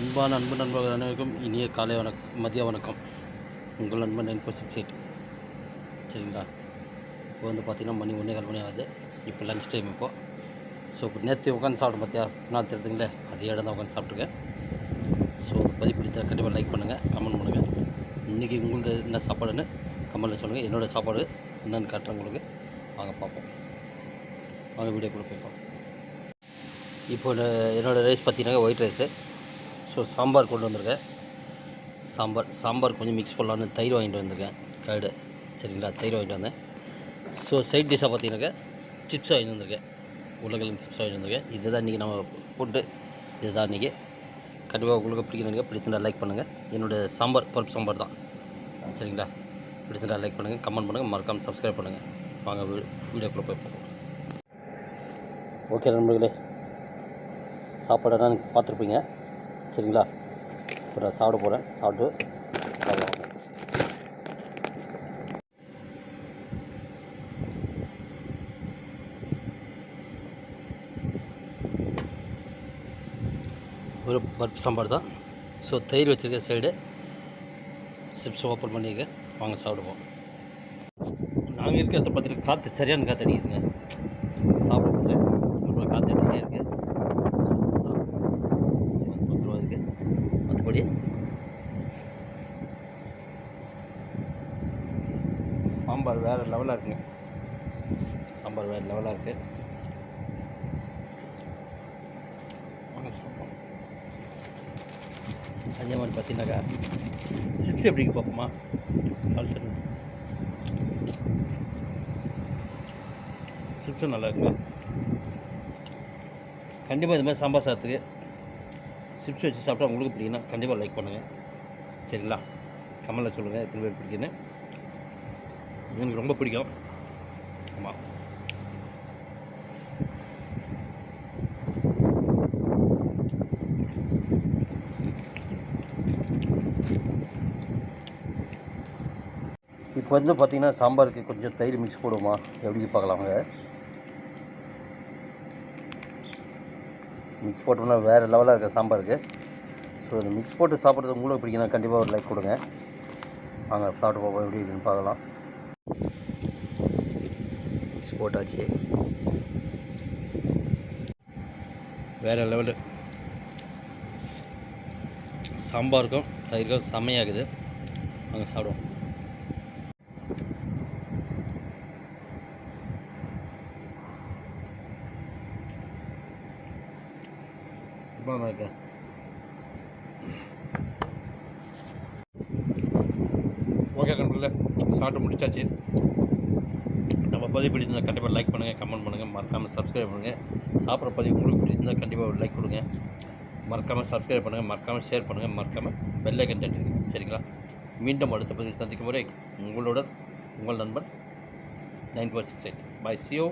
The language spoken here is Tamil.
அன்பான அன்பு நண்பர்கள் அனைவருக்கும் இனிய காலை வணக்கம் மதிய வணக்கம். உங்கள் நண்பன் நைன் ஃபோர் சிக்ஸ் எயிட். சரிங்களா? இப்போ வந்து பார்த்திங்கன்னா மணி ஒன்றே கால் மணி ஆகுது. இப்போ லன்ச் டைம் இப்போது ஸோ இப்போ நேற்று உட்காந்து சாப்பிட பார்த்தியா? நாள் தெரியுதுங்களே அதே இடம் தான் உட்காந்து சாப்பிட்ருக்கேன் ஸோ பதிவு கண்டிப்பாக லைக் பண்ணுங்கள் கமெண்ட் பண்ணுங்கள் இன்றைக்கி உங்களது என்ன சாப்பாடுன்னு கமெண்ட்டில் சொல்லுங்கள் என்னோடய சாப்பாடு என்னென்னு காட்டுறேன் உங்களுக்கு வாங்க பார்ப்போம். வாங்க வீடியோ கூட போய்ப்போம் இப்போ என்னோடய ரைஸ் பார்த்தீங்கன்னா ஒயிட் ரைஸு ஸோ சாம்பார் கொண்டு வந்திருக்கேன். சாம்பார் சாம்பார் கொஞ்சம் மிக்ஸ் பண்ணலான்னு தயிர் வாங்கிட்டு வந்திருக்கேன். கர்டு சரிங்களா? தயிர் வாங்கிட்டு வந்தேன். ஸோ சைட் டிஷ்ஷாக பார்த்தீங்கன்னாக்கா சிப்ஸ் வாங்கிட்டு வந்திருக்கேன். உருளைக்கிழங்கு சிப்ஸ் வாங்கிட்டு வந்திருக்கேன். இதுதான் இன்றைக்கி நம்ம ஃபுட்டு இதுதான் இன்றைக்கி கண்டிப்பாக உங்களுக்கு பிடிக்கணும் பிடிச்சிருந்தா லைக் பண்ணுங்கள் என்னோடய சாம்பார் பருப்பு சாம்பார் தான். சரிங்களா? பிடிச்சிருந்தா லைக் பண்ணுங்கள் கமெண்ட் பண்ணுங்கள் மறக்காமல் சப்ஸ்கிரைப் பண்ணுங்கள் வாங்க வீடியோக்குள்ளே போய் பார்ப்போம். ஓகே நண்பர்களே. சாப்பாடெல்லாம் பார்த்துருப்பீங்க. சரிங்களா? இப்போ நான் சாப்பிட போகிறேன் சாப்பிட்டு பார்க்கலாம். ஒரு பருப்பு சாம்பார் தான். ஸோ தயிர் வச்சுருக்க சைடு சிப்ஸ் ஓப்பன் பண்ணியிருக்கேன் வாங்க சாப்பிடுவோம். நாங்கள் இருக்கிறத பார்த்துட்டு காற்று சரியான காற்று அடிக்குதுங்க. சாப்பிடும்போது அப்புறம் காற்று அடிச்சுட்டே இருக்குது தொந்தரவு இருக்குது மற்றபடி சாம்பார் வேறு லெவலாக இருக்குங்க. சாம்பார் வேறு லெவலாக இருக்குது அதே மாதிரி பார்த்தீங்கன்னாக்கா சிப்ஸ் எப்படி பார்ப்போமா? சால்ட் சிப்ஸும் நல்லா இருக்குங்க. கண்டிப்பாக இது மாதிரி சாம்பார் சாதத்துக்கு சிப்ஸ் வச்சு சாப்பிட்டா உங்களுக்கு பிடிக்குன்னா கண்டிப்பாக லைக் பண்ணுங்கள் சரிங்களா? கமலில் சொல்லுங்கள் எத்தனை பேர் பிடிக்குன்னு எனக்கு ரொம்ப பிடிக்கும். ஆமாம் இப்போ வந்து பார்த்திங்கன்னா சாம்பாருக்கு கொஞ்சம் தயிர் மிக்ஸ் போடுவோமா? எப்படி பார்க்கலாங்க மிக்ஸ் போட்டோம்னா வேறு லெவலாக இருக்க சாம்பாருக்கு ஸோ இந்த மிக்ஸ் போட்டு சாப்பிட்றது உங்களுக்கு பிடிக்கணும் கண்டிப்பாக ஒரு லைக் கொடுங்க. வாங்க சாப்பிட்டு பார்ப்போம் எப்படி இருக்குன்னு பார்க்கலாம். மிக்ஸ் போட்டாச்சு வேறு லெவலு சாம்பாருக்கும் தயிருக்கும் செம்மையாகுது வாங்க சாப்பிடுவோம். இப்போ இருக்கு ஓகே நண்பர்களே சாப்பிட்டு முடிச்சாச்சு. நம்ம பதிவு பிடிச்சிருந்தா கண்டிப்பாக லைக் பண்ணுங்கள் கமெண்ட் பண்ணுங்கள் மறக்காமல் சப்ஸ்கிரைப் பண்ணுங்கள் சாப்பிட்ற பதிவு உங்களுக்கு பிடிச்சிருந்தா கண்டிப்பாக ஒரு லைக் கொடுங்க. மறக்காமல் சப்ஸ்கிரைப் பண்ணுங்கள் மறக்காமல் ஷேர் பண்ணுங்கள் மறக்காமல் பெல்லைக்கன் தட்டுங்க சரிங்களா? மீண்டும் அடுத்த பதிவு சந்திக்கும் முறை உங்களுடன் உங்கள் நண்பன் nine four six eight. Bye சியோ